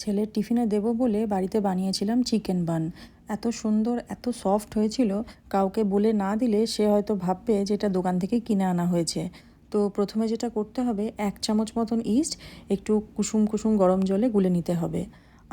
ছেলের টিফিনে দেবো বলে বাড়িতে বানিয়েছিলাম চিকেন বান। এত সুন্দর, এত সফট হয়েছিল, কাউকে বলে না দিলে সে হয়তো ভাববে যে এটা দোকান থেকে কিনে আনা হয়েছে। তো প্রথমে যেটা করতে হবে, এক চামচ মতন ইস্ট, একটু কুসুম কুসুম গরম জলে গুলে নিতে হবে।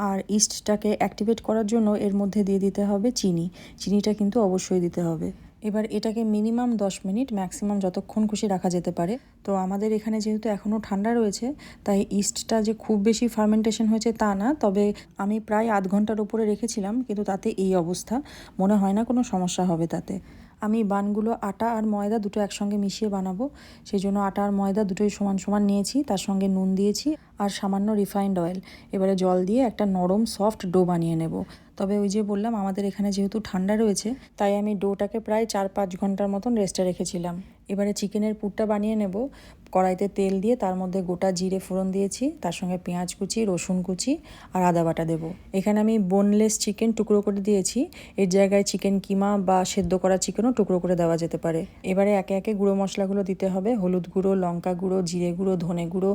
আর ইস্টটাকে অ্যাক্টিভেট করার জন্য এর মধ্যে দিয়ে দিতে হবে চিনি। চিনিটা কিন্তু অবশ্যই দিতে হবে। এবার এটাকে মিনিমাম দশ মিনিট ম্যাক্সিমাম যতক্ষণ খুশি রাখা যেতে পারে। তো আমাদের এখানে যেহেতু এখনও ঠান্ডা রয়েছে, তাই ইস্টটা যে খুব বেশি ফার্মেন্টেশন হয়েছে তা না, তবে আমি প্রায় আধ ঘণ্টার উপরে রেখেছিলাম, কিন্তু তাতে এই অবস্থা, মনে হয় না কোনো সমস্যা হবে তাতে। আমি বানগুলো, আটা আর ময়দা দুটো একসঙ্গে মিশিয়ে বানাবো। সেই জন্য আটা আর ময়দা দুটোই সমান সমান নিয়েছি, তার সঙ্গে নুন দিয়েছি আর সামান্য রিফাইন্ড অয়েল এবারে জল দিয়ে একটা নরম সফট ডো বানিয়ে নেব। তবে ওই যে বললাম, আমাদের এখানে যেহেতু ঠান্ডা রয়েছে, তাই আমি ডোটাকে প্রায় চার পাঁচ ঘণ্টার মতন রেস্টে রেখেছিলাম। এবারে চিকেনের পুরটা বানিয়ে নেব। কড়াইতে তেল দিয়ে তার মধ্যে গোটা জিরে ফোড়ন দিয়েছি, তার সঙ্গে পেঁয়াজ কুচি, রসুন কুচি আর আদা বাটা দেবো। এখানে আমি বোনলেস চিকেন টুকরো করে দিয়েছি। এর জায়গায় চিকেন কিমা বা সেদ্ধ করা চিকেনও টুকরো করে দেওয়া যেতে পারে। এবারে একে একে গুঁড়ো মশলাগুলো দিতে হবে। হলুদ গুঁড়ো, লঙ্কা গুঁড়ো, জিরে গুঁড়ো, ধনে গুঁড়ো,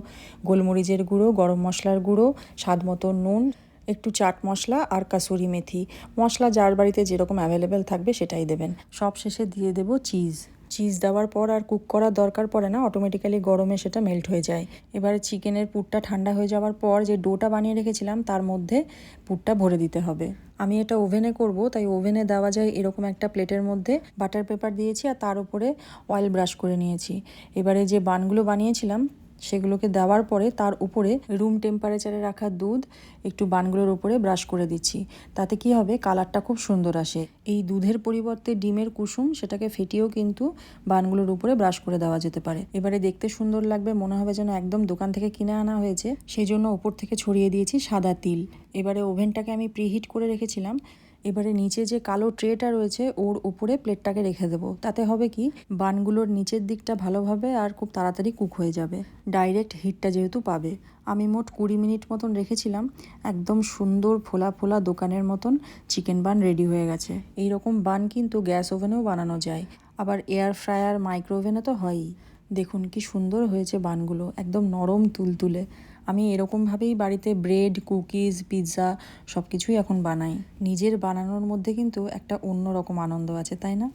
গোলমরিচের গুঁড়ো, গরম মশলার গুঁড়ো, স্বাদ মতো নুন, একটু চাট মশলা আর কাসুরি মেথি। মশলা যার বাড়িতে যেরকম অ্যাভেলেবেল থাকবে সেটাই দেবেন। সব শেষে দিয়ে দেব চিজ চিজ দেওয়ার পর আর কুক করার দরকার পড়ে না অটোমেটিক্যালি গরমে সেটা মেল্ট হয়ে যায়। এবারে চিকেনের পুরটা ঠান্ডা হয়ে যাওয়ার পর যে ডোটা বানিয়ে রেখেছিলাম, তার মধ্যে পুরটা ভরে দিতে হবে। আমি এটা ওভেনে করব, তাই ওভেনে দেওয়া যায় এরকম একটা প্লেটের মধ্যে বাটার পেপার দিয়েছি আর তার উপরে অয়েল ব্রাশ করে নিয়েছি। এবারে যে বানগুলো বানিয়েছিলাম সেগুলোকে দেওয়ার পরে তার উপরে রুম টেম্পারেচারে রাখা দুধ, একটু বানগুলোর উপরে ব্রাশ করে দিচ্ছি। তাতে কি হবে? কালারটা খুব সুন্দর আসে। এই দুধের পরিবর্তে ডিমের কুসুম, সেটাকে ফেটিয়েও কিন্তু বানগুলোর উপরে ব্রাশ করে দেওয়া যেতে পারে। এবারে দেখতে সুন্দর লাগবে, মনে হবে যেন একদম দোকান থেকে কিনে আনা হয়েছে। সেই জন্য ওপর থেকে ছড়িয়ে দিয়েছি সাদা তিল। এবারে ওভেনটাকে আমি প্রিহিট করে রেখেছিলাম। এবারে নিচে যে কালো ট্রেটা রয়েছে, ওর উপরে প্লেটটাকে রেখে দেবো। তাতে হবে কি, বানগুলোর নিচের দিকটা ভালোভাবে আর খুব তাড়াতাড়ি কুক হয়ে যাবে। ডাইরেক্ট হিটটা যেহেতু পাবে। আমি মোট কুড়ি মিনিট মতন রেখেছিলাম, একদম সুন্দর ফোলা ফোলা দোকানের মতন চিকেন বান রেডি হয়ে গেছে। এই রকম বান কিন্তু গ্যাস ওভেনেও বানানো যায়। আবার এয়ার ফ্রায়ার মাইক্রো ওভেনে তো হয়ই। দেখুন কি সুন্দর হয়েছে বানগুলো, একদম নরম তুলতুলে। আমি এরকমভাবেই বাড়িতে ব্রেড, কুকিজ, পিৎজা সব কিছুই এখন বানাই। নিজের বানানোর মধ্যে কিন্তু একটা অন্যরকম আনন্দ আছে, তাই না?